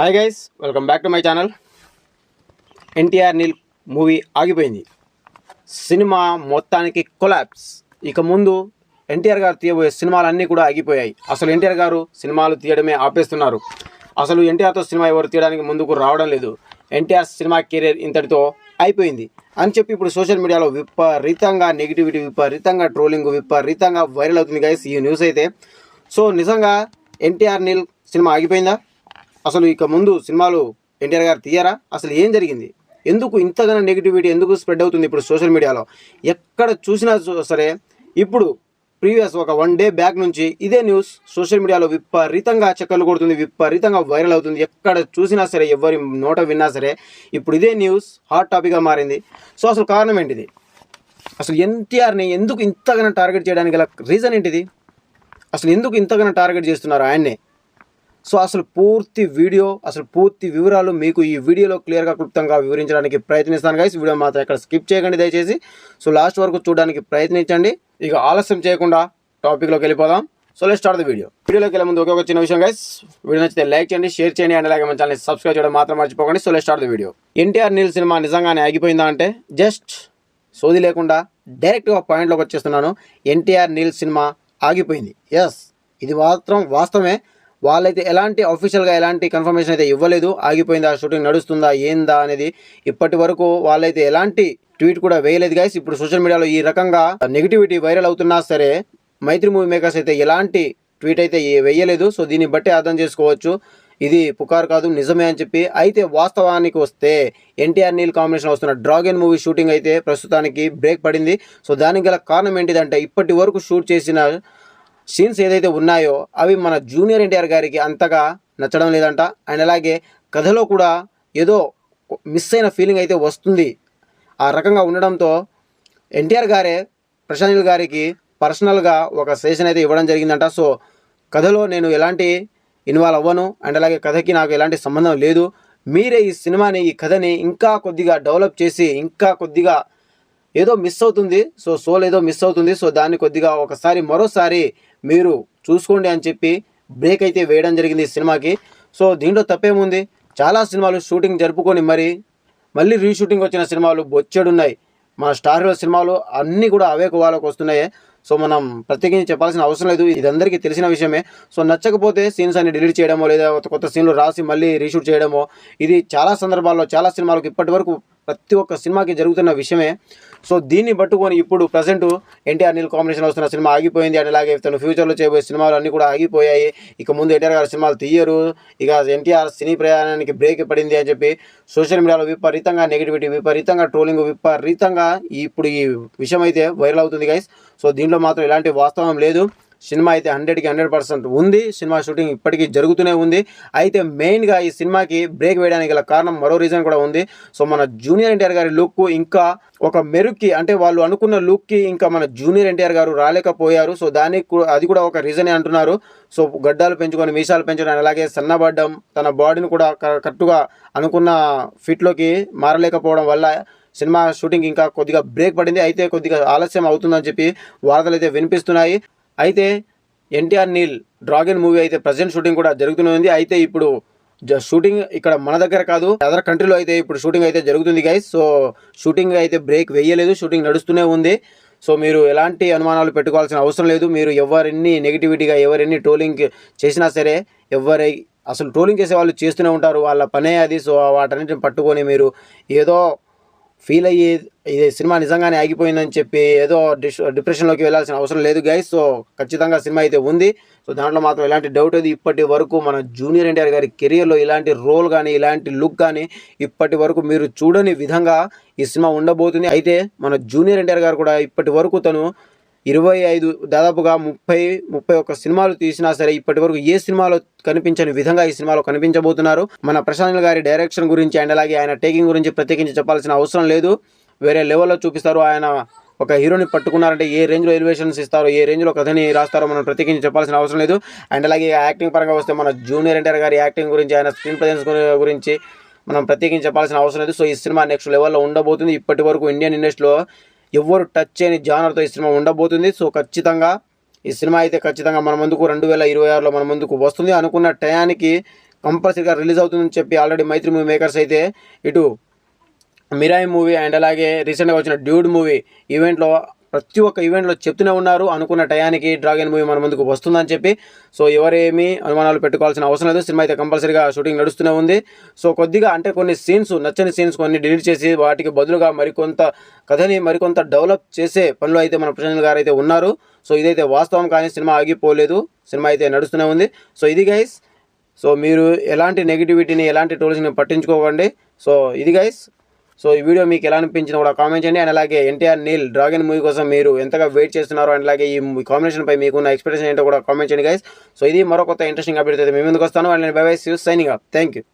Hi guys welcome back to my channel NTR Neel movie ఆగిపోయింది. సినిమా మొత్తానికి collapse ఇక ముందు ఎన్టీఆర్ గారు తీయబోయే సినిమాలన్నీ కూడా ఆగిపోయాయి. అసలు ఎన్టీఆర్ గారు సినిమాలు తీయడమే ఆపేస్తున్నారు. అసలు ఎన్టీఆర్తో సినిమా ఎవరు తీయడానికి ముందుకు రావడం లేదు. ఎన్టీఆర్ సినిమా కెరీర్ ఇంతటితో అయిపోయింది. అని చెప్పి ఇప్పుడు సోషల్ మీడియాలో విపరీతంగా నెగిటివిటీ విపరీతంగా ట్రోలింగ్ విపరీతంగా వైరల్ అవుతుంది గైస్ ఈ న్యూస్ అయితే. సో నిజంగా ఎన్టీఆర్ నీల్ సినిమా ఆగిపోయిందా? అసలు ఇక ముందు సినిమాలు ఎన్టీఆర్ గారు తీయరా? అసలు ఏం జరిగింది? ఎందుకు ఇంతగానో నెగిటివిటీ ఎందుకు స్ప్రెడ్ అవుతుంది ఇప్పుడు సోషల్ మీడియాలో ఎక్కడ చూసినా సరే ఇప్పుడు ప్రీవియస్ ఒక వన్ డే బ్యాక్ నుంచి ఇదే న్యూస్ సోషల్ మీడియాలో విపరీతంగా చక్కర్లు కొడుతుంది విపరీతంగా వైరల్ అవుతుంది. ఎక్కడ చూసినా సరే ఎవరి నోట విన్నా సరే ఇప్పుడు ఇదే న్యూస్ హాట్ టాపిక్గా మారింది. సో అసలు కారణం ఏంటిది? అసలు ఎన్టీఆర్ని ఎందుకు ఇంతగానో టార్గెట్ చేయడానికి గల రీజన్ ఏంటిది? అసలు ఎందుకు ఇంతగానో టార్గెట్ చేస్తున్నారు ఆయన్నే? సో అసలు పూర్తి వీడియో అసలు పూర్తి వివరాలు మీకు ఈ వీడియోలో క్లియర్గా క్లుప్తంగా వివరించడానికి ప్రయత్నిస్తాను గైస్ వీడియో మాత్రం ఇక్కడ స్కిప్ చేయకండి దయచేసి. సో లాస్ట్ వరకు చూడడానికి ప్రయత్నించండి. ఇక ఆలస్యం చేయకుండా టాపిక్లోకి వెళ్ళిపోదాం. So let start the video వీడియోలోకి వెళ్ళే ముందు ఒక చిన్న విషయం గైస్ వీడియో నచ్చితే లైక్ చేయండి షేర్ చేయండి అండ్ అలాగే మన ఛానల్ సబ్స్క్రైబ్ చేయడం మాత్రం మర్చిపోకండి. So let start the video NTR Neel cinema నిజంగానే ఆగిపోయిందా అంటే జస్ట్ సోది లేకుండా డైరెక్ట్గా పాయింట్లోకి వచ్చేస్తున్నాను. ఎన్టీఆర్ నీల్ సినిమా ఆగిపోయింది. ఎస్ ఇది మాత్రం వాస్తవమే. వాళ్ళైతే ఎలాంటి అఫీషియల్గా ఎలాంటి కన్ఫర్మేషన్ అయితే ఇవ్వలేదు. ఆగిపోయింది? ఆ షూటింగ్ నడుస్తుందా? ఏందా? అనేది ఇప్పటి వరకు వాళ్ళైతే ఎలాంటి ట్వీట్ కూడా వేయలేదు గైస్ ఇప్పుడు సోషల్ మీడియాలో ఈ రకంగా నెగిటివిటీ వైరల్ అవుతున్నా సరే మైత్రి మూవీ మేకర్స్ అయితే ఎలాంటి ట్వీట్ అయితే వేయలేదు. సో దీన్ని బట్టి అర్థం చేసుకోవచ్చు. ఇది పుకారు కాదు నిజమే అని చెప్పి. అయితే వాస్తవానికి వస్తే ఎన్టీఆర్ నీల్ కాంబినేషన్ వస్తున్న డ్రాగన్ మూవీ షూటింగ్ అయితే ప్రస్తుతానికి బ్రేక్ పడింది. సో దానికి గల కారణం ఏంటిదంటే ఇప్పటి వరకు షూట్ చేసిన సీన్స్ ఏదైతే ఉన్నాయో అవి మన జూనియర్ ఎన్టీఆర్ గారికి అంతగా నచ్చడం లేదంట. అండ్ అలాగే కథలో కూడా ఏదో మిస్ అయిన ఫీలింగ్ అయితే వస్తుంది. ఆ రకంగా ఉండడంతో ఎన్టీఆర్ గారే ప్రశాంత్ గారికి పర్సనల్గా ఒక సెషన్ అయితే ఇవ్వడం జరిగిందంట. సో కథలో నేను ఎలాంటి ఇన్వాల్వ్ అవ్వను అండ్ అలాగే కథకి నాకు ఎలాంటి సంబంధం లేదు. మీరే ఈ సినిమాని ఈ కథని ఇంకా కొద్దిగా డెవలప్ చేసి ఇంకా కొద్దిగా ఏదో మిస్ అవుతుంది. సో సోల్ ఏదో మిస్ అవుతుంది. సో దాన్ని కొద్దిగా ఒకసారి మరోసారి మీరు చూసుకోండి అని చెప్పి బ్రేక్ అయితే వేయడం జరిగింది ఈ సినిమాకి. సో దీంట్లో తప్పేముంది? చాలా సినిమాలు షూటింగ్ జరుపుకొని మరి మళ్ళీ రీషూటింగ్ వచ్చిన సినిమాలు బొచ్చెడున్నాయి. మన స్టార్ హీరో సినిమాలు అన్నీ కూడా అవే వాళ్ళకు వస్తున్నాయి. సో మనం ప్రత్యేకించి చెప్పాల్సిన అవసరం లేదు. ఇది అందరికీ తెలిసిన విషయమే. సో నచ్చకపోతే సీన్స్ అన్ని డిలీట్ చేయడమో లేదా కొత్త- కొత్త సీన్లు రాసి మళ్ళీ రీషూట్ చేయడమో ఇది చాలా సందర్భాల్లో చాలా సినిమాలకు ఇప్పటి వరకు ప్రతి ఒక్క సినిమాకి జరుగుతున్న విషయమే. సో దీన్ని పట్టుకొని ఇప్పుడు ప్రజెంట్ ఎన్టీఆర్ నీల్ కాంబినేషన్ వస్తున్న సినిమా ఆగిపోయింది. అండ్ అలాగే తను ఫ్యూచర్లో చేయబోయే సినిమాలు అన్నీ కూడా ఆగిపోయాయి. ఇక ముందు ఎన్టీఆర్ గారి సినిమాలు తీయరు. ఇక ఎన్టీఆర్ సినీ ప్రయాణానికి బ్రేక్ పడింది అని చెప్పి సోషల్ మీడియాలో విపరీతంగా నెగిటివిటీ విపరీతంగా ట్రోలింగ్ విపరీతంగా ఇప్పుడు ఈ విషయం అయితే వైరల్ అవుతుంది గైస్ సో దీంట్లో మాత్రం ఎలాంటి వాస్తవం లేదు. సినిమా అయితే హండ్రెడ్కి హండ్రెడ్ పర్సెంట్ ఉంది. సినిమా షూటింగ్ ఇప్పటికీ జరుగుతూనే ఉంది. అయితే మెయిన్గా ఈ సినిమాకి బ్రేక్ వేయడానికి గల కారణం మరో రీజన్ కూడా ఉంది. సో మన జూనియర్ ఎన్టీఆర్ గారి లుక్ ఇంకా ఒక మెరుక్కి అంటే వాళ్ళు అనుకున్న లుక్కి ఇంకా మన జూనియర్ ఎన్టీఆర్ గారు రాలేకపోయారు. సో దానికి అది కూడా ఒక రీజనే అంటున్నారు. సో గడ్డాలు పెంచుకొని మీసాలు పెంచడం అలాగే సన్నబడ్డం తన బాడీని కూడా కరెక్ట్గా అనుకున్న ఫిట్లోకి మారలేకపోవడం వల్ల సినిమా షూటింగ్ ఇంకా కొద్దిగా బ్రేక్ పడింది. అయితే కొద్దిగా ఆలస్యం అవుతుందని చెప్పి వార్తలు అయితే వినిపిస్తున్నాయి. అయితే ఎన్టీఆర్ నీల్ డ్రాగన్ మూవీ అయితే ప్రజెంట్ షూటింగ్ కూడా జరుగుతుంది ఉంది. అయితే ఇప్పుడు జ- షూటింగ్ ఇక్కడ మన దగ్గర కాదు అదర్ కంట్రీలో అయితే ఇప్పుడు షూటింగ్ అయితే జరుగుతుంది గైస్ సో షూటింగ్ అయితే బ్రేక్ వేయలేదు షూటింగ్ నడుస్తూనే ఉంది. సో మీరు ఎలాంటి అనుమానాలు పెట్టుకోవాల్సిన అవసరం లేదు. మీరు ఎవరిని నెగిటివిటీగా ఎవరిని ట్రోలింగ్ చేసినా సరే ఎవరై అసలు ట్రోలింగ్ చేసే వాళ్ళు చేస్తూనే ఉంటారు. వాళ్ళ పనే అది. సో వాటన్నిటిని పట్టుకొని మీరు ఏదో ఫీల్ అయ్యి ఇది సినిమా నిజంగానే ఆగిపోయిందని చెప్పి ఏదో డిష్ డిప్రెషన్లోకి వెళ్ళాల్సిన అవసరం లేదు గైస్ సో ఖచ్చితంగా సినిమా అయితే ఉంది. సో దాంట్లో మాత్రం ఎలాంటి డౌట్ అది ఇప్పటి వరకు మన జూనియర్ ఎన్టీఆర్ గారి కెరియర్లో ఇలాంటి రోల్ కానీ ఇలాంటి లుక్ కానీ ఇప్పటి వరకు మీరు చూడని విధంగా ఈ సినిమా ఉండబోతుంది. అయితే మన జూనియర్ ఎన్టీఆర్ గారు కూడా ఇప్పటి వరకు తను ఇరవై ఐదు దాదాపుగా ముప్పై ముప్పై ఒక్క సినిమాలు తీసినా సరే ఇప్పటి వరకు ఏ సినిమాలో కనిపించని విధంగా ఈ సినిమాలో కనిపించబోతున్నారు. మన ప్రశాంత్ గారి డైరెక్షన్ గురించి అండ్ అలాగే ఆయన టేకింగ్ గురించి ప్రత్యేకించి చెప్పాల్సిన అవసరం లేదు. వేరే లెవెల్లో చూపిస్తారు. ఆయన ఒక హీరోని పట్టుకున్నారంటే ఏ రేంజ్లో ఎలివేషన్స్ ఇస్తారో ఏ రేంజ్లో కథని రాస్తారో మనం ప్రత్యేకించి చెప్పాల్సిన అవసరం లేదు. అండ్ అలాగే యాక్టింగ్ పరంగా వస్తే మన జూనియర్ ఎన్టీఆర్ గారి యాక్టింగ్ గురించి ఆయన స్క్రీన్ ప్రజెన్స్ గురించి మనం ప్రత్యేకించి చెప్పాల్సిన అవసరం లేదు. సో ఈ సినిమా నెక్స్ట్ లెవెల్లో ఉండబోతుంది. ఇప్పటి వరకు ఇండియన్ ఇండస్ట్రీలో ఎవరు టచ్ చేయని జానర్తో ఈ సినిమా ఉండబోతుంది. సో ఖచ్చితంగా ఈ సినిమా అయితే ఖచ్చితంగా మన ముందుకు రెండు వేల ఇరవై ఆరులో మన ముందుకు వస్తుంది. అనుకున్న టయానికి కంపల్సరీగా రిలీజ్ అవుతుందని చెప్పి ఆల్రెడీ మైత్రి మూవీ మేకర్స్ అయితే ఇటు మిరాయి మూవీ అండ్ అలాగే రీసెంట్గా వచ్చిన డ్యూడ్ మూవీ ఈవెంట్లో ప్రతి ఒక్క ఈవెంట్లో చెప్తూనే ఉన్నారు. అనుకున్న టయానికి డ్రాగన్ మూవీ మన ముందుకు వస్తుందని చెప్పి. సో ఎవరేమి అనుమానాలు పెట్టుకోవాల్సిన అవసరం లేదు. సినిమా అయితే కంపల్సరీగా షూటింగ్ నడుస్తూనే ఉంది. సో కొద్దిగా అంటే కొన్ని సీన్స్ నచ్చని సీన్స్ కొన్ని డిలీట్ చేసి వాటికి బదులుగా మరికొంత కథని మరికొంత డెవలప్ చేసే పనులు అయితే మన ప్రశాంత్ గారు అయితే ఉన్నారు. సో ఇదైతే వాస్తవం కానీ సినిమా ఆగిపోలేదు. సినిమా అయితే నడుస్తూనే ఉంది. సో ఇది గైస్ సో మీరు ఎలాంటి నెగిటివిటీని ఎలాంటి టూల్స్ని పట్టించుకోకండి. సో ఇది గైస్ సో ఈ వీడియో మీకు ఎలా అనిపించిన కూడా కామెంట్ చేయండి. అండ్ అలాగే ఎన్టీఆర్ నీల్ డ్రాగన్ మూవీ కోసం మీరు ఎంతగా వెయిట్ చేస్తున్నారో? అండ్ అలాగే ఈ కాంబినేషన్ పై మీకున్న ఎక్స్పెక్టేషన్ ఏంటో కూడా కామెంట్ చేయండి గైస్ సో ఇది మరో కొత్త ఇంట్రెస్టింగ్ అప్డేట్ అయితే మేము ముందుకు వస్తాను. And bye bye signing up thank you